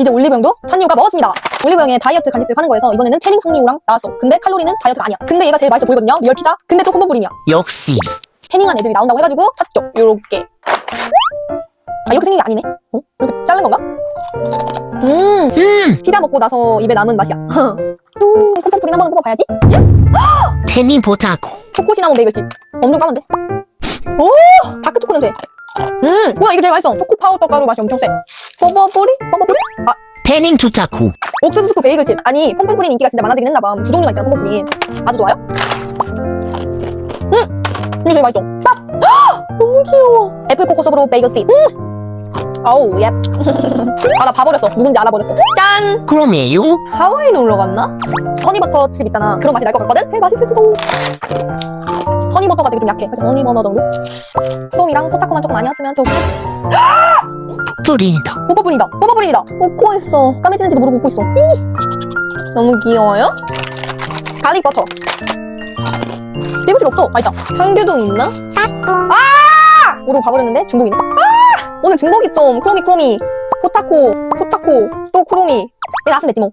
이제 올리브영도 찬이오가 먹었습니다. 올리브영에 다이어트 간식들 파는 거에서 이번에는 태닝 석리오랑 나왔어. 근데 칼로리는 다이어트가 아니야. 근데 얘가 제일 맛있어 보이거든요. 리얼 피자. 근데 또 이야. 역시 태닝한 애들이 나온다고 해가지고 샀죠. 요렇게. 아 이렇게 생긴 게 아니네. 어? 이렇게 자른 건가? 음 음 피자 먹고 나서 입에 남은 맛이야. 음 frites 한번 뽑아봐야지. 태닝 보자고 초코 시나몬 베이글칩. 엄청 까만데? 오! 다크 초코 냄새. 음, 뭐야 이게 제일 맛있어. 초코 파우더 가루 맛이 엄청 세. 버버뿌리? 버버뿌리? 아, 태닝 주자고 옥수수 초코 베이글칩. 아니, pommes 인기가 진짜 많아지긴 했나봐. 두 종류가 있잖아, pommes 아주 좋아요? 음! 이게 제일 맛있어. 딱! 헉! 너무 귀여워. 애플 코코sob으로 베이글칩. 음! 아우, 예. 아, 나 봐버렸어. 누군지 알아버렸어. 짠! 그럼에요 하와이 놀러 갔나? 허니버터 칩 있잖아. 그런 맛이 날 것 같거든? 제일 맛있을 수도. 허니버터가 되게 좀 약해. 그래서 허니버터 정도? 크롬이랑 포차코만 조금 아니었으면 좋고. 뿌린다 뽀뽀분이다. 뽀뽀분이다. 웃고 있어. 까매지는지도 모르고 웃고 있어. 이. 너무 귀여워요? 가릭 버터. 리브실 없어. 아, 있다. 한교동 있나? 아! 모르고 봐버렸는데 중복이네. 아! 오늘 중복이 좀. 크로미, 크로미. 포차코, 포차코, 또 크로미. 얘 나왔으면 됐지 뭐.